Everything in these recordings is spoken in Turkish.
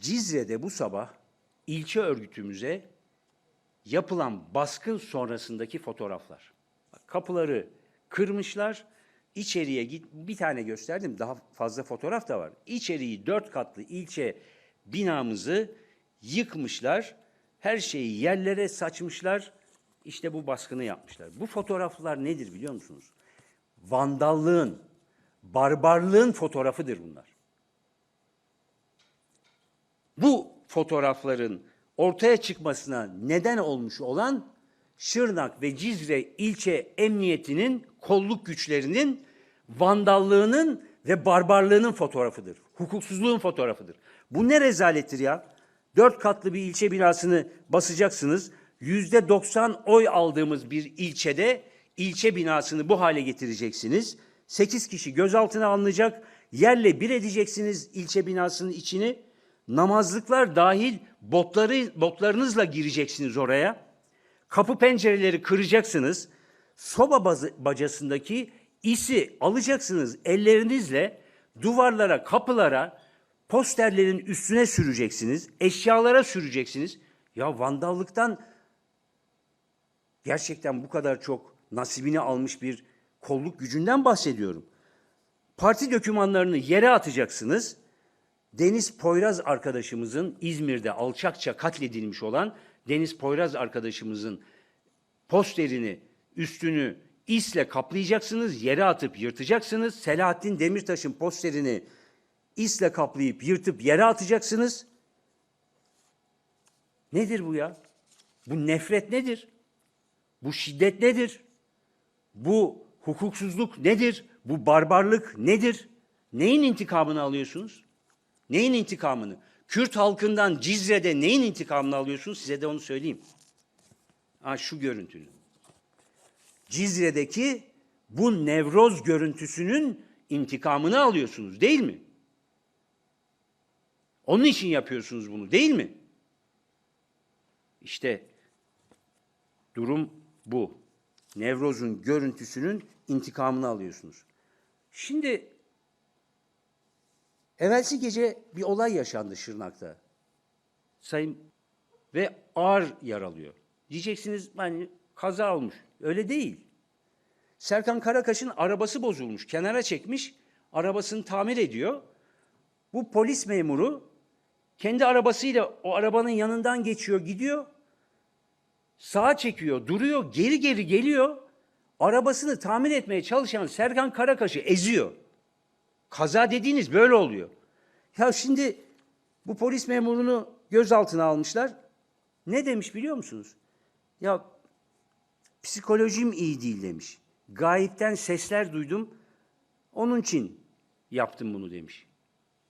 Cizre'de bu sabah ilçe örgütümüze yapılan baskın sonrasındaki fotoğraflar. Kapıları kırmışlar. İçeriye git bir tane gösterdim. Daha fazla fotoğraf da var. İçeriği dört katlı ilçe binamızı yıkmışlar. Her şeyi yerlere saçmışlar. İşte bu baskını yapmışlar. Bu fotoğraflar nedir biliyor musunuz? Vandallığın, barbarlığın fotoğrafıdır bunlar. Bu fotoğrafların ortaya çıkmasına neden olmuş olan Şırnak ve Cizre ilçe emniyetinin kolluk güçlerinin vandallığının ve barbarlığının fotoğrafıdır. Hukuksuzluğun fotoğrafıdır. Bu ne rezalettir ya? Dört katlı bir ilçe binasını basacaksınız. Yüzde 90 oy aldığımız bir ilçede ilçe binasını bu hale getireceksiniz. Sekiz kişi gözaltına alınacak. Yerle bir edeceksiniz ilçe binasının içini. Namazlıklar dahil botları, botlarınızla gireceksiniz oraya. Kapı pencereleri kıracaksınız. Soba bazı, bacasındaki isi alacaksınız ellerinizle duvarlara, kapılara, posterlerin üstüne süreceksiniz. Eşyalara süreceksiniz. Ya vandallıktan gerçekten bu kadar çok nasibini almış bir kolluk gücünden bahsediyorum. Parti dokümanlarını yere atacaksınız. Deniz Poyraz arkadaşımızın İzmir'de alçakça katledilmiş olan Deniz Poyraz arkadaşımızın posterini, üstünü isle kaplayacaksınız, yere atıp yırtacaksınız. Selahattin Demirtaş'ın posterini isle kaplayıp yırtıp yere atacaksınız. Nedir bu ya? Bu nefret nedir? Bu şiddet nedir? Bu hukuksuzluk nedir? Bu barbarlık nedir? Neyin intikamını alıyorsunuz? Neyin intikamını? Kürt halkından Cizre'de neyin intikamını alıyorsunuz? Size de onu söyleyeyim. Ha şu görüntünün. Cizre'deki bu nevroz görüntüsünün intikamını alıyorsunuz değil mi? Onun için yapıyorsunuz bunu değil mi? İşte durum bu. Nevroz'un görüntüsünün intikamını alıyorsunuz. Şimdi evvelsi gece bir olay yaşandı Şırnak'ta. Sayın ve ağır yaralıyor. Diyeceksiniz hani kaza olmuş. Öyle değil. Serkan Karakaş'ın arabası bozulmuş. Kenara çekmiş. Arabasını tamir ediyor. Bu polis memuru kendi arabasıyla o arabanın yanından geçiyor, gidiyor. Sağa çekiyor, duruyor, geri geri geliyor. Arabasını tamir etmeye çalışan Serkan Karakaş'ı eziyor. Kaza dediğiniz böyle oluyor. Ya şimdi bu polis memurunu gözaltına almışlar. Ne demiş biliyor musunuz? Ya psikolojim iyi değil demiş. Gayipten sesler duydum. Onun için yaptım bunu demiş.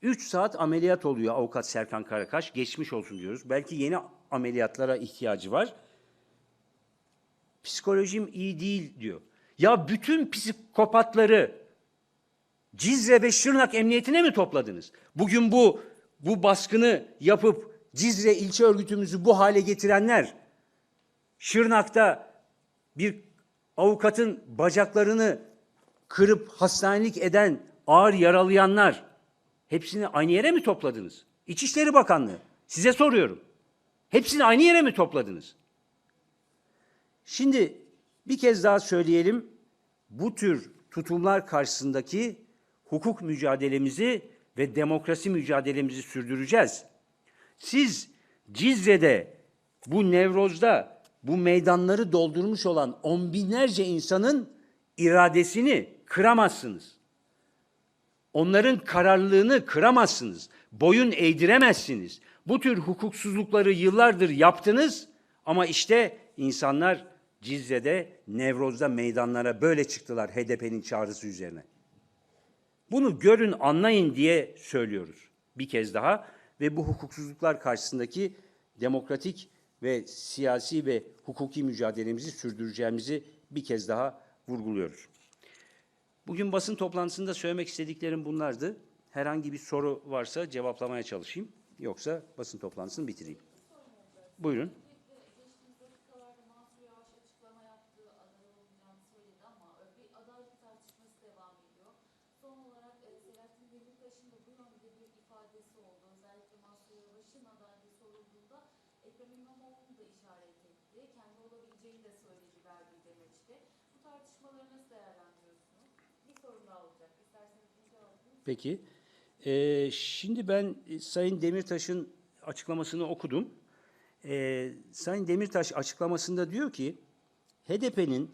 Üç saat ameliyat oluyor avukat Serkan Karakaş. Geçmiş olsun diyoruz. Belki yeni ameliyatlara ihtiyacı var. Psikolojim iyi değil diyor. Ya bütün psikopatları Cizre ve Şırnak Emniyetine mi topladınız? Bugün bu bu baskını yapıp Cizre ilçe örgütümüzü bu hale getirenler, Şırnak'ta bir avukatın bacaklarını kırıp hastanelik eden, ağır yaralayanlar, hepsini aynı yere mi topladınız? İçişleri Bakanlığı, size soruyorum. Hepsini aynı yere mi topladınız? Şimdi bir kez daha söyleyelim. Bu tür tutumlar karşısındaki hukuk mücadelemizi ve demokrasi mücadelemizi sürdüreceğiz. Siz Cizre'de bu Nevroz'da bu meydanları doldurmuş olan on binlerce insanın iradesini kıramazsınız. Onların kararlılığını kıramazsınız. Boyun eğdiremezsiniz. Bu tür hukuksuzlukları yıllardır yaptınız ama işte insanlar Cizre'de, Nevroz'da meydanlara böyle çıktılar HDP'nin çağrısı üzerine. Bunu görün, anlayın diye söylüyoruz bir kez daha ve bu hukuksuzluklar karşısındaki demokratik ve siyasi ve hukuki mücadelemizi sürdüreceğimizi bir kez daha vurguluyoruz. Bugün basın toplantısında söylemek istediklerim bunlardı. Herhangi bir soru varsa cevaplamaya çalışayım. Yoksa basın toplantısını bitireyim. Buyurun. Geçtiğimiz dakikalarda Mansur Yavaş açıklama yaptı, aday olmayacağını söyledi ama e, bir adaylık tartışması devam ediyor. Son olarak e, Selahattin Demirtaş'ın da bu yönde bir ifadesi oldu. Özellikle Mansur Yavaş'ın adaylığı sorulduğunda Ekrem İmamoğlu'nu da işaret etti. Kendi olabileceğini de söyledi verdiği demeçte. Bu tartışmaları nasıl değerlendiriyorsunuz? Bir sorum daha olacak. İsterseniz bunu cevaplayın. Peki. Ee, şimdi ben e, Sayın Demirtaş'ın açıklamasını okudum. Ee, Sayın Demirtaş açıklamasında diyor ki HDP'nin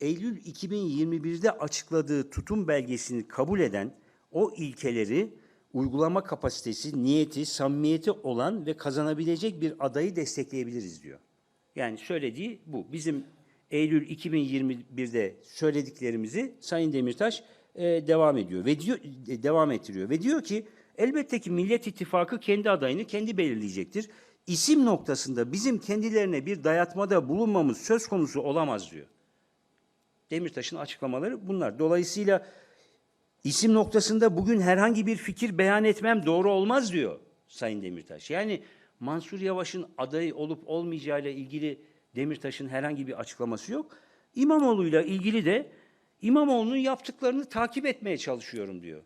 Eylül 2021'de açıkladığı tutum belgesini kabul eden o ilkeleri uygulama kapasitesi, niyeti, samimiyeti olan ve kazanabilecek bir adayı destekleyebiliriz diyor. Yani söylediği bu. Bizim Eylül 2021'de söylediklerimizi Sayın Demirtaş e, devam ediyor ve diyor e, devam ettiriyor ve diyor ki elbette ki Millet İttifakı kendi adayını kendi belirleyecektir. İsim noktasında bizim kendilerine bir dayatmada bulunmamız söz konusu olamaz diyor. Demirtaş'ın açıklamaları bunlar. Dolayısıyla isim noktasında bugün herhangi bir fikir beyan etmem doğru olmaz diyor Sayın Demirtaş. Yani Mansur Yavaş'ın adayı olup olmayacağıyla ilgili Demirtaş'ın herhangi bir açıklaması yok. İmamoğlu'yla ilgili de İmamoğlu'nun yaptıklarını takip etmeye çalışıyorum diyor.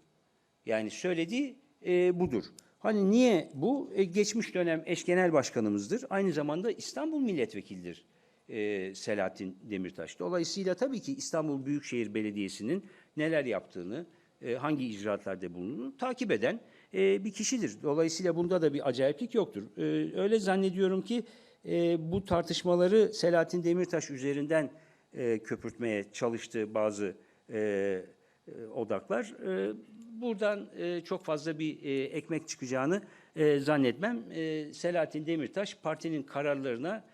Yani söylediği e, budur. Hani niye bu? E, geçmiş dönem eş genel başkanımızdır. Aynı zamanda İstanbul milletvekilidir e, Selahattin Demirtaş. Dolayısıyla tabii ki İstanbul Büyükşehir Belediyesi'nin neler yaptığını, e, hangi icraatlarda bulunduğunu takip eden e, bir kişidir. Dolayısıyla bunda da bir acayiplik yoktur. E, öyle zannediyorum ki bu tartışmaları Selahattin Demirtaş üzerinden köpürtmeye çalıştığı bazı odaklar. Buradan çok fazla bir ekmek çıkacağını zannetmem. Selahattin Demirtaş partinin kararlarına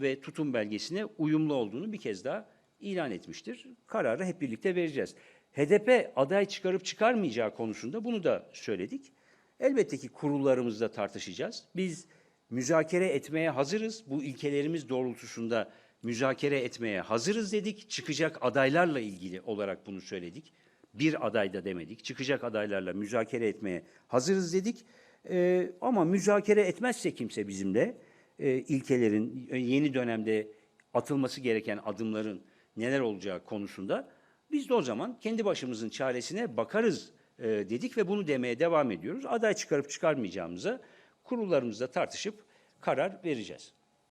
ve tutum belgesine uyumlu olduğunu bir kez daha ilan etmiştir. Kararı hep birlikte vereceğiz. HDP aday çıkarıp çıkarmayacağı konusunda bunu da söyledik. Elbette ki kurullarımızda tartışacağız. Biz müzakere etmeye hazırız. Bu ilkelerimiz doğrultusunda müzakere etmeye hazırız dedik. Çıkacak adaylarla ilgili olarak bunu söyledik. Bir aday da demedik. Çıkacak adaylarla müzakere etmeye hazırız dedik. Ee, ama müzakere etmezse kimse bizimle e, ilkelerin e, yeni dönemde atılması gereken adımların neler olacağı konusunda biz de o zaman kendi başımızın çaresine bakarız e, dedik ve bunu demeye devam ediyoruz. Aday çıkarıp çıkarmayacağımıza kurullarımızda tartışıp karar vereceğiz.